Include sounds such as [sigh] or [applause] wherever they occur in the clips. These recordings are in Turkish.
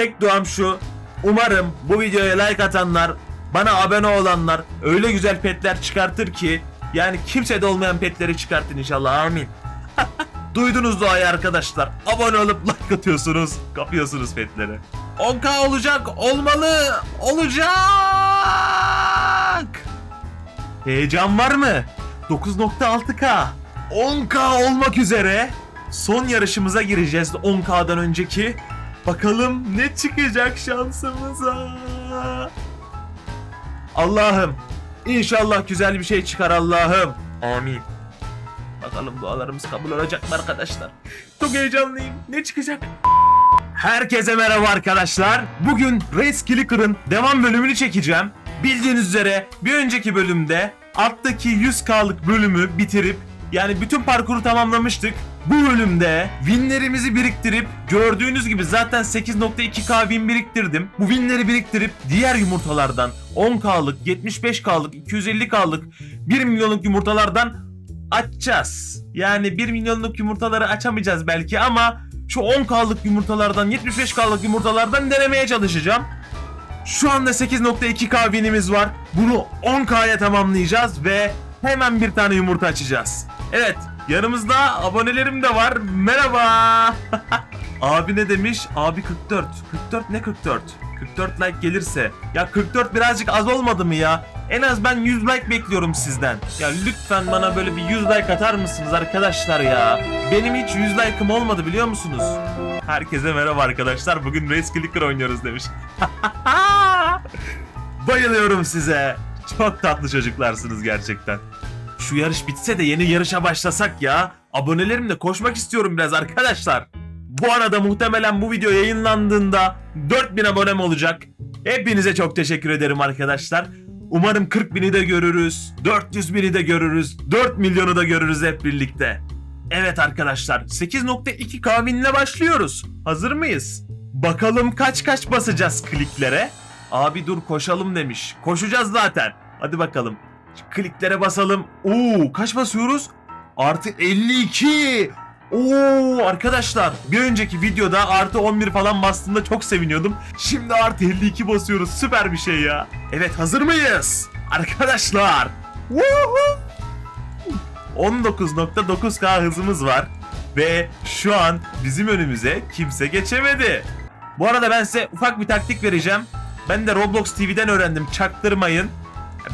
tek duam şu. Umarım bu videoya like atanlar, bana abone olanlar öyle güzel petler çıkartır ki yani kimsede olmayan petleri çıkartın inşallah. Amin. [laughs] Duydunuz duayı arkadaşlar. Abone olup like atıyorsunuz. Kapıyorsunuz petleri. 10k olacak. Olmalı. Olacak. Heyecan var mı? 9.6k. 10k olmak üzere. Son yarışımıza gireceğiz 10k'dan önceki. Bakalım ne çıkacak şansımıza. Allah'ım. İnşallah güzel bir şey çıkar Allah'ım. Amin. Bakalım dualarımız kabul olacak mı arkadaşlar? Çok heyecanlıyım. Ne çıkacak? Herkese merhaba arkadaşlar. Bugün Race Clicker'ın devam bölümünü çekeceğim. Bildiğiniz üzere bir önceki bölümde alttaki 100K'lık bölümü bitirip yani bütün parkuru tamamlamıştık. Bu bölümde winlerimizi biriktirip gördüğünüz gibi zaten 8.2k win biriktirdim. Bu winleri biriktirip diğer yumurtalardan 10k'lık, 75k'lık, 250k'lık 1 milyonluk yumurtalardan açacağız. Yani 1 milyonluk yumurtaları açamayacağız belki ama şu 10k'lık yumurtalardan 75k'lık yumurtalardan denemeye çalışacağım. Şu anda 8.2k winimiz var. Bunu 10k'ya tamamlayacağız ve hemen bir tane yumurta açacağız. Evet yanımızda abonelerim de var. Merhaba. [laughs] Abi ne demiş? Abi 44. 44 ne 44? 44 like gelirse. Ya 44 birazcık az olmadı mı ya? En az ben 100 like bekliyorum sizden. Ya lütfen bana böyle bir 100 like atar mısınız arkadaşlar ya? Benim hiç 100 like'ım olmadı biliyor musunuz? Herkese merhaba arkadaşlar. Bugün Race Clicker oynuyoruz demiş. [laughs] Bayılıyorum size. Çok tatlı çocuklarsınız gerçekten. Şu yarış bitse de yeni yarışa başlasak ya. Abonelerimle koşmak istiyorum biraz arkadaşlar. Bu arada muhtemelen bu video yayınlandığında 4000 abonem olacak. Hepinize çok teşekkür ederim arkadaşlar. Umarım 40 bini de görürüz, 400 bini de görürüz, 4 milyonu da görürüz hep birlikte. Evet arkadaşlar 8.2 kavinle başlıyoruz. Hazır mıyız? Bakalım kaç kaç basacağız kliklere? Abi dur koşalım demiş. Koşacağız zaten. Hadi bakalım. Kliklere basalım. Oo kaç basıyoruz? Artı 52. Oo arkadaşlar bir önceki videoda artı 11 falan bastığımda çok seviniyordum. Şimdi artı 52 basıyoruz. Süper bir şey ya. Evet hazır mıyız? Arkadaşlar. Woohoo! 19.9K hızımız var. Ve şu an bizim önümüze kimse geçemedi. Bu arada ben size ufak bir taktik vereceğim. Ben de Roblox TV'den öğrendim. Çaktırmayın.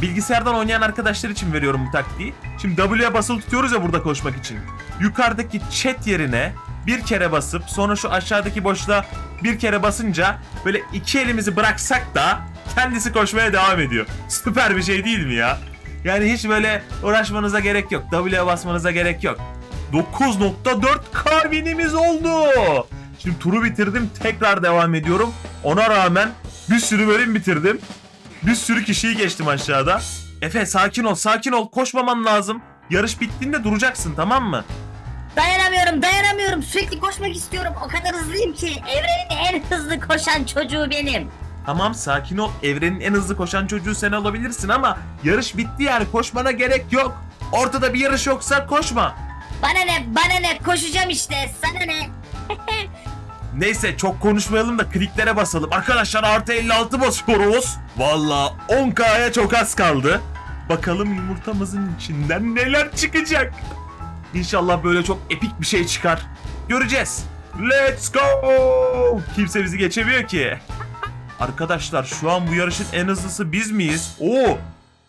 Bilgisayardan oynayan arkadaşlar için veriyorum bu taktiği. Şimdi W'ye basılı tutuyoruz ya burada koşmak için. Yukarıdaki chat yerine bir kere basıp sonra şu aşağıdaki boşluğa bir kere basınca böyle iki elimizi bıraksak da kendisi koşmaya devam ediyor. Süper bir şey değil mi ya? Yani hiç böyle uğraşmanıza gerek yok. W'ye basmanıza gerek yok. 9.4 karbinimiz oldu. Şimdi turu bitirdim. Tekrar devam ediyorum. Ona rağmen bir sürü bölüm bitirdim. Bir sürü kişiyi geçtim aşağıda. Efe sakin ol sakin ol. Koşmaman lazım. Yarış bittiğinde duracaksın tamam mı? Dayanamıyorum dayanamıyorum sürekli koşmak istiyorum o kadar hızlıyım ki evrenin en hızlı koşan çocuğu benim. Tamam sakin ol. Evrenin en hızlı koşan çocuğu sen olabilirsin ama yarış bitti yani koşmana gerek yok. Ortada bir yarış yoksa koşma. Bana ne bana ne koşacağım işte sana ne. [laughs] Neyse çok konuşmayalım da kliklere basalım. Arkadaşlar artı 56 basıyoruz. Valla 10k'ya çok az kaldı. Bakalım yumurtamızın içinden neler çıkacak. İnşallah böyle çok epik bir şey çıkar. Göreceğiz. Let's go. Kimse bizi geçemiyor ki. Arkadaşlar şu an bu yarışın en hızlısı biz miyiz? Oo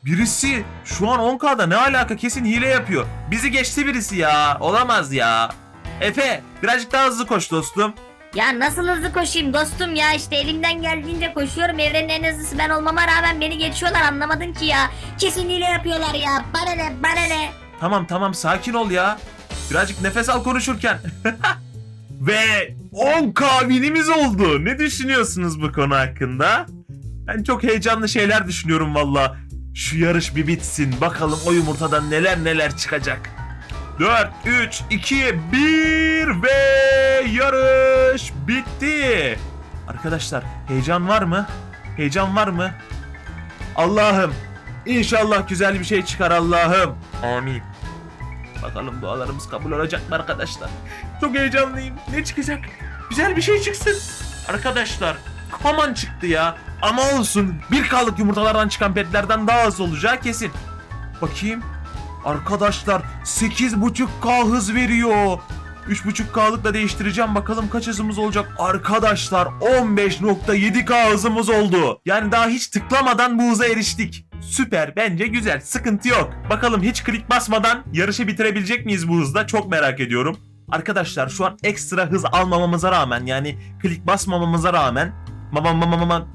Birisi şu an 10K'da ne alaka kesin hile yapıyor. Bizi geçti birisi ya. Olamaz ya. Efe birazcık daha hızlı koş dostum. Ya nasıl hızlı koşayım dostum ya işte elimden geldiğince koşuyorum evrenin en hızlısı ben olmama rağmen beni geçiyorlar anlamadın ki ya. Kesin hile yapıyorlar ya bana ne bana ne. Tamam tamam sakin ol ya. Birazcık nefes al konuşurken. [laughs] Ve 10k winimiz oldu. Ne düşünüyorsunuz bu konu hakkında? Ben çok heyecanlı şeyler düşünüyorum valla. Şu yarış bir bitsin. Bakalım o yumurtadan neler neler çıkacak. 4, 3, 2, 1 ve yarış bitti. Arkadaşlar heyecan var mı? Heyecan var mı? Allah'ım inşallah güzel bir şey çıkar Allah'ım. Amin. Bakalım dualarımız kabul olacak mı arkadaşlar? Çok heyecanlıyım. Ne çıkacak? Güzel bir şey çıksın. Arkadaşlar kaman çıktı ya. Ama olsun. 1K'lık yumurtalardan çıkan petlerden daha az olacağı kesin. Bakayım. Arkadaşlar 8.5K hız veriyor. 3.5K'lık da değiştireceğim. Bakalım kaç hızımız olacak. Arkadaşlar 15.7K hızımız oldu. Yani daha hiç tıklamadan bu hıza eriştik. Süper bence güzel sıkıntı yok. Bakalım hiç klik basmadan yarışı bitirebilecek miyiz bu hızda çok merak ediyorum. Arkadaşlar şu an ekstra hız almamamıza rağmen yani klik basmamamıza rağmen Mama mama mama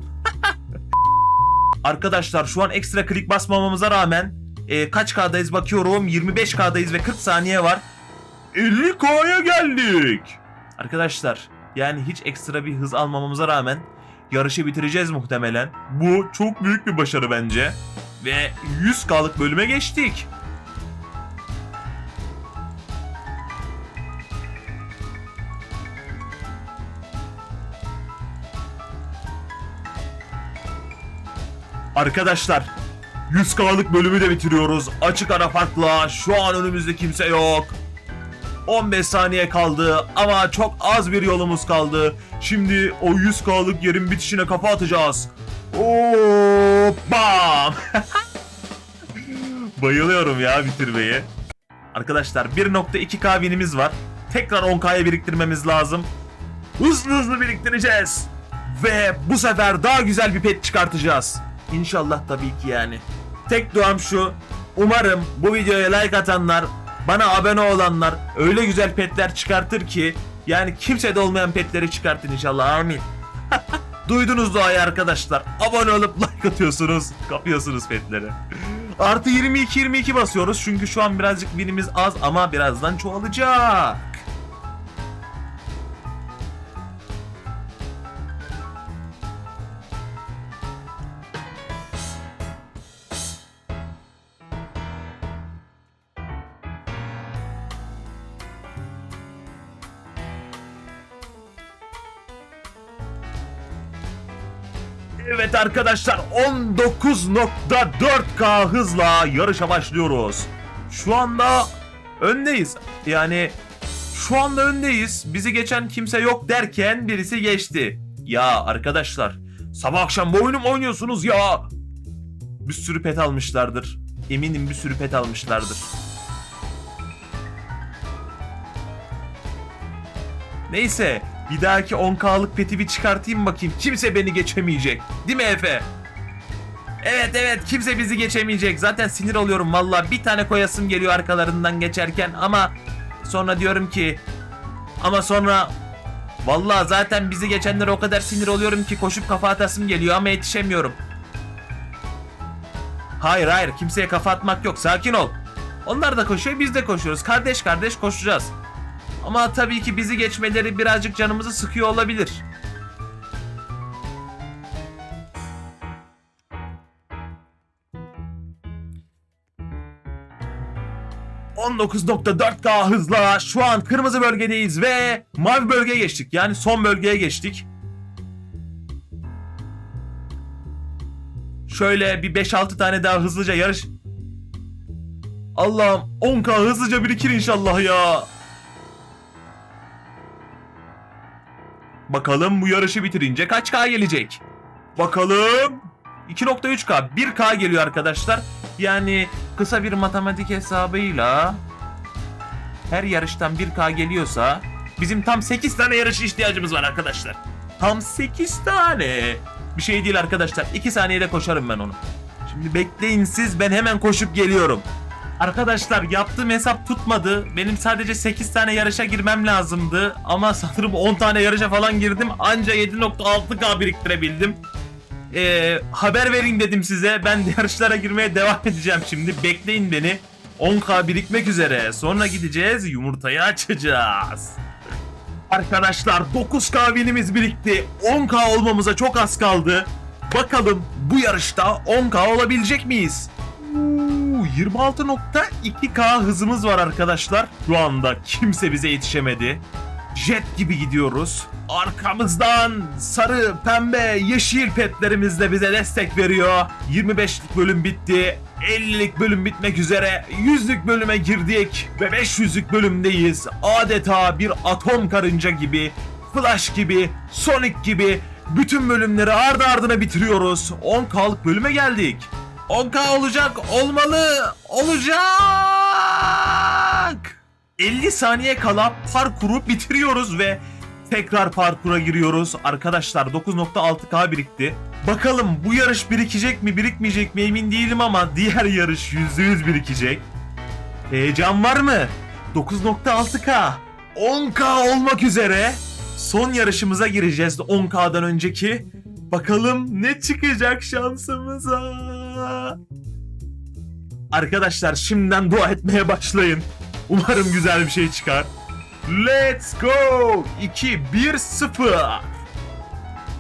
[laughs] Arkadaşlar şu an ekstra klik basmamamıza rağmen e, kaç K'dayız bakıyorum 25K'dayız ve 40 saniye var 50K'ya geldik Arkadaşlar yani hiç ekstra bir hız almamamıza rağmen yarışı bitireceğiz muhtemelen. Bu çok büyük bir başarı bence. Ve 100K'lık bölüme geçtik. Arkadaşlar 100K'lık bölümü de bitiriyoruz. Açık ara farkla şu an önümüzde kimse yok. 15 saniye kaldı ama çok az bir yolumuz kaldı. Şimdi o 100K'lık yerin bitişine kafa atacağız. Oo, bam! [laughs] Bayılıyorum ya bitirmeye. Arkadaşlar 1.2K winimiz var. Tekrar 10K'ya biriktirmemiz lazım. Hızlı hızlı biriktireceğiz. Ve bu sefer daha güzel bir pet çıkartacağız. İnşallah tabii ki yani. Tek duam şu. Umarım bu videoya like atanlar, bana abone olanlar öyle güzel petler çıkartır ki yani kimsede olmayan petleri çıkartın inşallah. Amin. [laughs] Duydunuz duayı arkadaşlar. Abone olup like atıyorsunuz. Kapıyorsunuz petleri. Artı 22-22 basıyoruz. Çünkü şu an birazcık winimiz az ama birazdan çoğalacak. Arkadaşlar 19.4K hızla yarışa başlıyoruz. Şu anda öndeyiz. Yani şu anda öndeyiz. Bizi geçen kimse yok derken birisi geçti. Ya arkadaşlar sabah akşam bu oyunu mu oynuyorsunuz ya? Bir sürü pet almışlardır. Eminim bir sürü pet almışlardır. Neyse bir dahaki 10K'lık peti bir çıkartayım bakayım. Kimse beni geçemeyecek. Değil mi Efe? Evet evet kimse bizi geçemeyecek. Zaten sinir oluyorum valla. Bir tane koyasım geliyor arkalarından geçerken ama sonra diyorum ki ama sonra valla zaten bizi geçenlere o kadar sinir oluyorum ki koşup kafa atasım geliyor ama yetişemiyorum. Hayır hayır kimseye kafa atmak yok sakin ol. Onlar da koşuyor biz de koşuyoruz. Kardeş kardeş koşacağız. Ama tabii ki bizi geçmeleri birazcık canımızı sıkıyor olabilir. ...19.4K hızla şu an kırmızı bölgedeyiz ve mavi bölgeye geçtik. Yani son bölgeye geçtik. Şöyle bir 5-6 tane daha hızlıca yarış... Allah'ım 10K hızlıca birikir inşallah ya. Bakalım bu yarışı bitirince kaç K gelecek? Bakalım. 2.3K. 1K geliyor arkadaşlar. Yani kısa bir matematik hesabıyla her yarıştan 1K geliyorsa bizim tam 8 tane yarış ihtiyacımız var arkadaşlar. Tam 8 tane. Bir şey değil arkadaşlar. 2 saniyede koşarım ben onu. Şimdi bekleyin siz ben hemen koşup geliyorum. Arkadaşlar yaptığım hesap tutmadı. Benim sadece 8 tane yarışa girmem lazımdı. Ama [laughs] sanırım 10 tane yarışa falan girdim. Anca 7.6K biriktirebildim. Ee, haber vereyim dedim size. Ben de [laughs] yarışlara girmeye devam edeceğim şimdi. Bekleyin beni. 10K birikmek üzere. Sonra gideceğiz yumurtayı açacağız. Arkadaşlar 9K winimiz birikti. 10K olmamıza çok az kaldı. Bakalım bu yarışta 10K olabilecek miyiz? Uuu, 26.2K hızımız var arkadaşlar. Şu anda kimse bize yetişemedi. Jet gibi gidiyoruz. Arkamızdan sarı, pembe, yeşil petlerimiz de bize destek veriyor. 25'lik bölüm bitti. 50'lik bölüm bitmek üzere. 100'lük bölüme girdik ve 500'lük bölümdeyiz. Adeta bir atom karınca gibi Flash gibi, Sonic gibi bütün bölümleri ardı ardına bitiriyoruz. 10K'lık bölüme geldik. 10K olacak, olmalı, olacak. 50 saniye kala parkuru bitiriyoruz ve tekrar parkura giriyoruz. Arkadaşlar 9.6K birikti. Bakalım bu yarış birikecek mi birikmeyecek mi emin değilim ama diğer yarış %100 birikecek. Heyecan var mı? 9.6K 10K olmak üzere son yarışımıza gireceğiz 10K'dan önceki. Bakalım ne çıkacak şansımıza. Arkadaşlar şimdiden dua etmeye başlayın. Umarım güzel bir şey çıkar. Let's go! 2 1 0.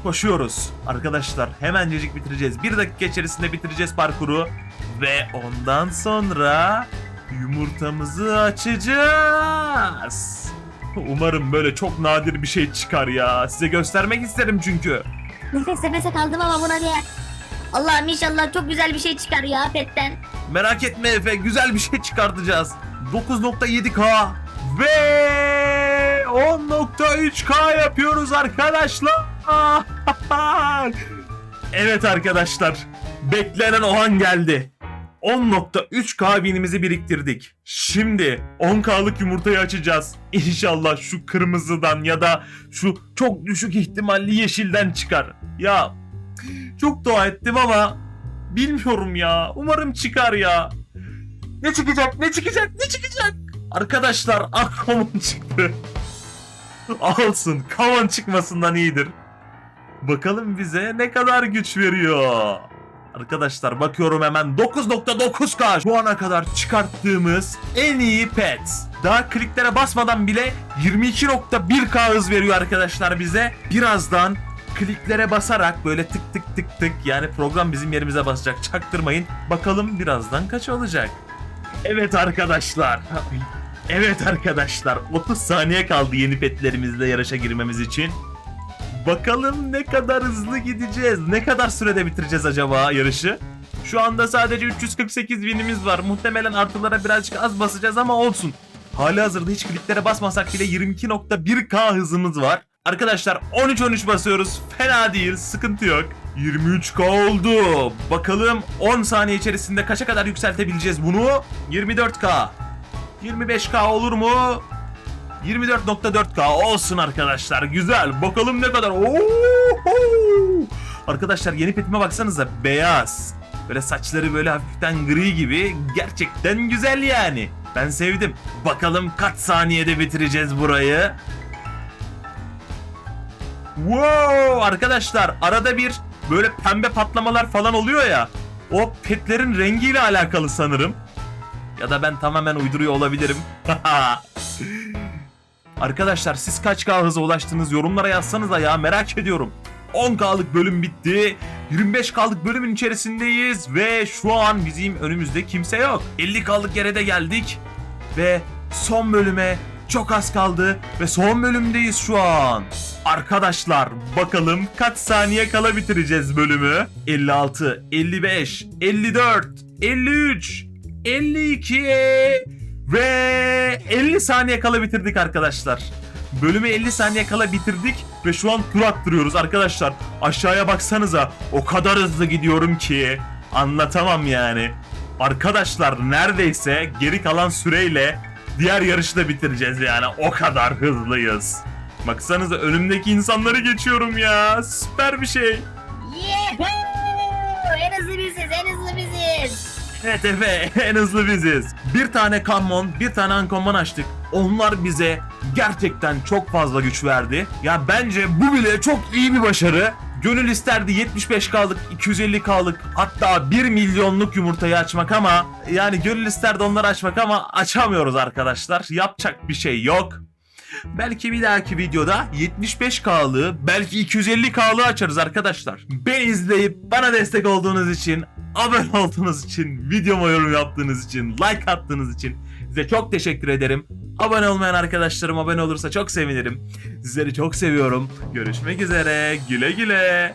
Koşuyoruz. Arkadaşlar hemencecik bitireceğiz. Bir dakika içerisinde bitireceğiz parkuru. Ve ondan sonra yumurtamızı açacağız. Umarım böyle çok nadir bir şey çıkar ya. Size göstermek isterim çünkü. Nefes nefese kaldım ama buna diye. Allah'ım inşallah çok güzel bir şey çıkar ya petten. Merak etme Efe güzel bir şey çıkartacağız. 9.7K ve 10.3K yapıyoruz arkadaşlar. [laughs] evet arkadaşlar beklenen o an geldi. 10.3K binimizi biriktirdik. Şimdi 10K'lık yumurtayı açacağız. İnşallah şu kırmızıdan ya da şu çok düşük ihtimalli yeşilden çıkar. Ya çok dua ettim ama bilmiyorum ya. Umarım çıkar ya. Ne çıkacak? Ne çıkacak? Ne çıkacak? Arkadaşlar [laughs] Aquaman çıktı. Alsın. Kavan çıkmasından iyidir. Bakalım bize ne kadar güç veriyor. Arkadaşlar bakıyorum hemen 9.9K şu ana kadar çıkarttığımız en iyi pet. Daha kliklere basmadan bile 22.1K hız veriyor arkadaşlar bize. Birazdan kliklere basarak böyle tık tık tık tık yani program bizim yerimize basacak çaktırmayın. Bakalım birazdan kaç olacak. Evet arkadaşlar. [laughs] Evet arkadaşlar 30 saniye kaldı yeni petlerimizle yarışa girmemiz için. Bakalım ne kadar hızlı gideceğiz. Ne kadar sürede bitireceğiz acaba yarışı? Şu anda sadece 348 winimiz var. Muhtemelen artılara birazcık az basacağız ama olsun. Hali hazırda hiç kliklere basmasak bile 22.1K hızımız var. Arkadaşlar 13-13 basıyoruz. Fena değil, sıkıntı yok. 23K oldu. Bakalım 10 saniye içerisinde kaça kadar yükseltebileceğiz bunu? 24K. 25K olur mu? 24.4K olsun arkadaşlar. Güzel. Bakalım ne kadar. Oo! Arkadaşlar yeni petime baksanıza. Beyaz. Böyle saçları böyle hafiften gri gibi. Gerçekten güzel yani. Ben sevdim. Bakalım kaç saniyede bitireceğiz burayı. Wow arkadaşlar arada bir böyle pembe patlamalar falan oluyor ya. O petlerin rengiyle alakalı sanırım. Ya da ben tamamen uyduruyor olabilirim. [laughs] Arkadaşlar siz kaç K hıza ulaştınız yorumlara yazsanıza ya merak ediyorum. 10K'lık bölüm bitti. 25K'lık bölümün içerisindeyiz ve şu an bizim önümüzde kimse yok. 50K'lık yere de geldik ve son bölüme çok az kaldı ve son bölümdeyiz şu an. Arkadaşlar bakalım kaç saniye kala bitireceğiz bölümü? 56, 55, 54, 53, 52 ve 50 saniye kala bitirdik arkadaşlar. Bölümü 50 saniye kala bitirdik ve şu an tur attırıyoruz arkadaşlar. Aşağıya baksanıza o kadar hızlı gidiyorum ki anlatamam yani. Arkadaşlar neredeyse geri kalan süreyle diğer yarışı da bitireceğiz yani o kadar hızlıyız. Baksanıza önümdeki insanları geçiyorum ya süper bir şey. Yehoo! En hızlı biziz, en hızlı biziz. Evet Efe en hızlı biziz. Bir tane common, bir tane uncommon açtık. Onlar bize gerçekten çok fazla güç verdi. Ya bence bu bile çok iyi bir başarı. Gönül isterdi 75K'lık, 250K'lık hatta 1 milyonluk yumurtayı açmak ama yani gönül isterdi onları açmak ama açamıyoruz arkadaşlar. Yapacak bir şey yok. Belki bir dahaki videoda 75K'lığı belki 250K'lığı açarız arkadaşlar. Beni izleyip bana destek olduğunuz için, abone olduğunuz için, videoma yorum yaptığınız için, like attığınız için size çok teşekkür ederim. Abone olmayan arkadaşlarım abone olursa çok sevinirim. Sizleri çok seviyorum. Görüşmek üzere. Güle güle.